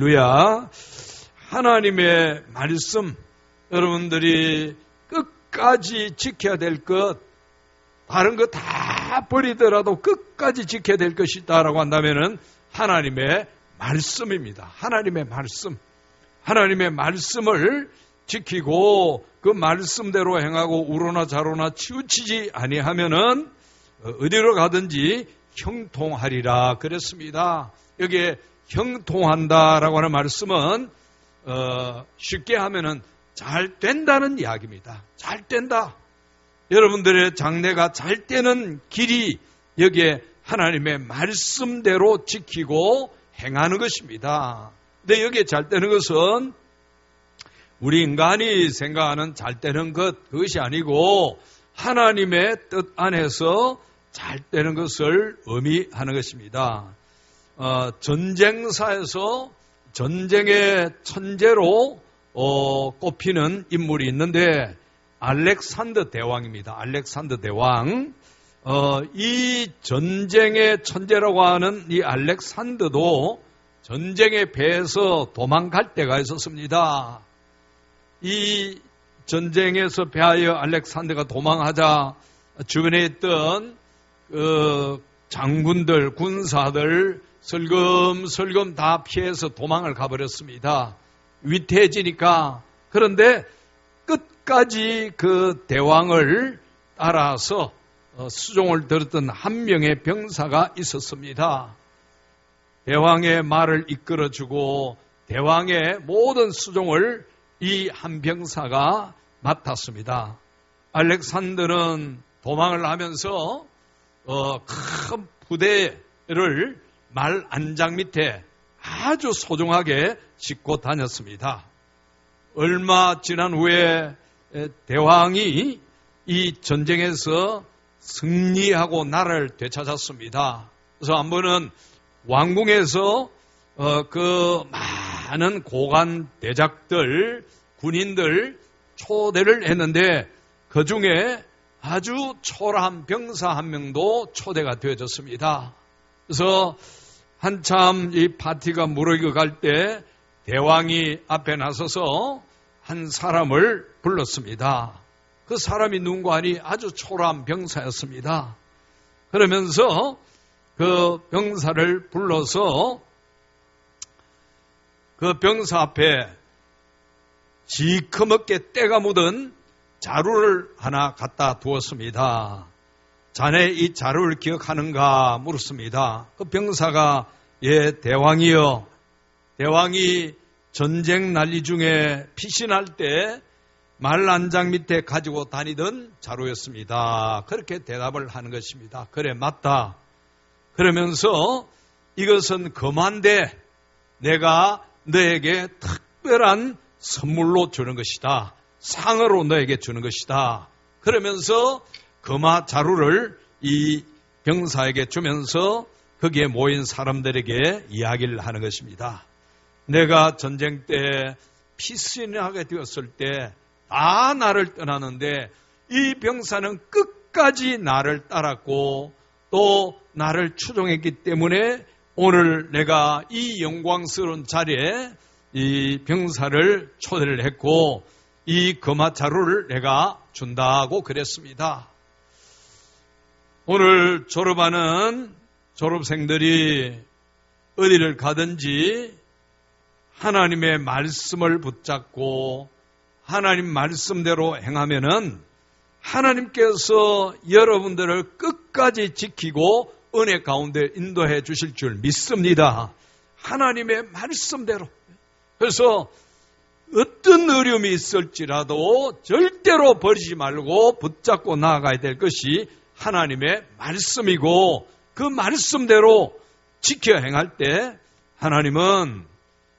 할렐루야. 하나님의 말씀, 여러분들이 끝까지 지켜야 될 것, 다른 거 다 버리더라도 끝까지 지켜야 될 것이다라고 한다면은 하나님의 말씀입니다. 하나님의 말씀. 하나님의 말씀을 지키고 그 말씀대로 행하고 우로나 자로나 치우치지 아니하면은 어디로 가든지 형통하리라 그랬습니다. 여기에 형통한다라고 하는 말씀은 어, 쉽게 하면은 잘 된다는 이야기입니다. 잘 된다. 여러분들의 장래가 잘 되는 길이 여기에 하나님의 말씀대로 지키고 행하는 것입니다. 근데 여기에 잘 되는 것은 우리 인간이 생각하는 잘 되는 것, 그것이 아니고 하나님의 뜻 안에서 잘 되는 것을 의미하는 것입니다. 어, 전쟁사에서 전쟁의 천재로 어, 꼽히는 인물이 있는데 알렉산더 대왕입니다. 알렉산더 대왕. 어, 이 전쟁의 천재라고 하는 이 알렉산더도 전쟁에 배에서 도망갈 때가 있었습니다. 이 전쟁에서 배하여 알렉산더가 도망하자 주변에 있던 그 장군들, 군사들 슬금슬금 다 피해서 도망을 가버렸습니다. 위태해지니까 그런데 끝까지 그 대왕을 따라서 어, 수종을 들었던 한 명의 병사가 있었습니다. 대왕의 말을 이끌어주고 대왕의 모든 수종을 이 한 병사가 맡았습니다. 알렉산더는 도망을 하면서 어, 큰 부대를 말 안장 밑에 아주 소중하게 싣고 다녔습니다. 얼마 지난 후에 대왕이 이 전쟁에서 승리하고 나라를 되찾았습니다. 그래서 한 번은 왕궁에서 어, 그 많은 고관 대작들, 군인들 초대를 했는데 그 중에 아주 초라한 병사 한 명도 초대가 되어졌습니다. 그래서 한참 이 파티가 무르익어 갈 때 대왕이 앞에 나서서 한 사람을 불렀습니다. 그 사람이 누군가 하니 아주 초라한 병사였습니다. 그러면서 그 병사를 불러서 그 병사 앞에 지커먹게 때가 묻은 자루를 하나 갖다 두었습니다. 자네 이 자루를 기억하는가 물었습니다. 그 병사가 예 대왕이여 대왕이 전쟁 난리 중에 피신할 때 말란장 밑에 가지고 다니던 자루였습니다. 그렇게 대답을 하는 것입니다. 그래 맞다. 그러면서 이것은 금한데 내가 너에게 특별한 선물로 주는 것이다. 상으로 너에게 주는 것이다. 그러면서 금화 자루를 이 병사에게 주면서 거기에 모인 사람들에게 이야기를 하는 것입니다. 내가 전쟁 때 피신하게 되었을 때 다 나를 떠나는데 이 병사는 끝까지 나를 따랐고 또 나를 추종했기 때문에 오늘 내가 이 영광스러운 자리에 이 병사를 초대를 했고 이 금화자루를 내가 준다고 그랬습니다. 오늘 졸업하는 졸업생들이 어디를 가든지 하나님의 말씀을 붙잡고 하나님 말씀대로 행하면은 하나님께서 여러분들을 끝까지 지키고 은혜 가운데 인도해 주실 줄 믿습니다. 하나님의 말씀대로. 그래서 어떤 어려움이 있을지라도 절대로 버리지 말고 붙잡고 나아가야 될 것이 하나님의 말씀이고 그 말씀대로 지켜 행할 때 하나님은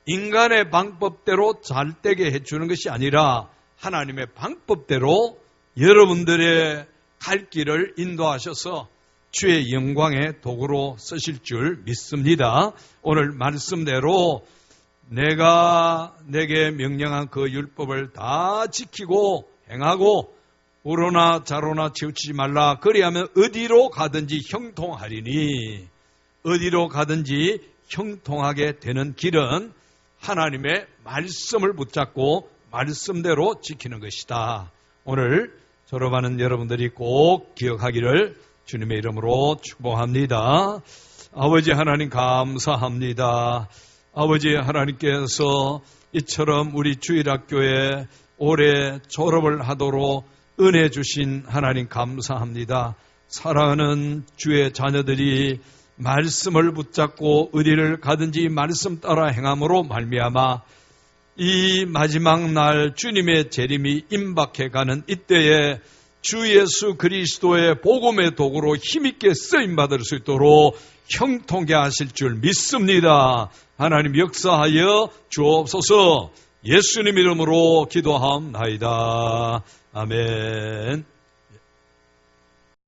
인간의 방법대로 잘 되게 해주는 것이 아니라 하나님의 방법대로 여러분들의 갈 길을 인도하셔서 주의 영광의 도구로 쓰실 줄 믿습니다. 오늘 말씀대로 내가 내게 명령한 그 율법을 다 지키고 행하고 우로나 자로나 치우치지 말라. 그리하면 어디로 가든지 형통하리니 어디로 가든지 형통하게 되는 길은 하나님의 말씀을 붙잡고 말씀대로 지키는 것이다. 오늘 졸업하는 여러분들이 꼭 기억하기를 주님의 이름으로 축복합니다. 아버지 하나님 감사합니다. 아버지 하나님께서 이처럼 우리 주일학교에 올해 졸업을 하도록 은혜 주신 하나님 감사합니다. 사랑하는 주의 자녀들이 말씀을 붙잡고 어디를 가든지 말씀 따라 행함으로 말미암아 이 마지막 날 주님의 재림이 임박해 가는 이때에 주 예수 그리스도의 복음의 도구로 힘있게 쓰임 받을 수 있도록 형통케 하실 줄 믿습니다. 하나님 역사하여 주옵소서 예수님 이름으로 기도함나이다. 아멘.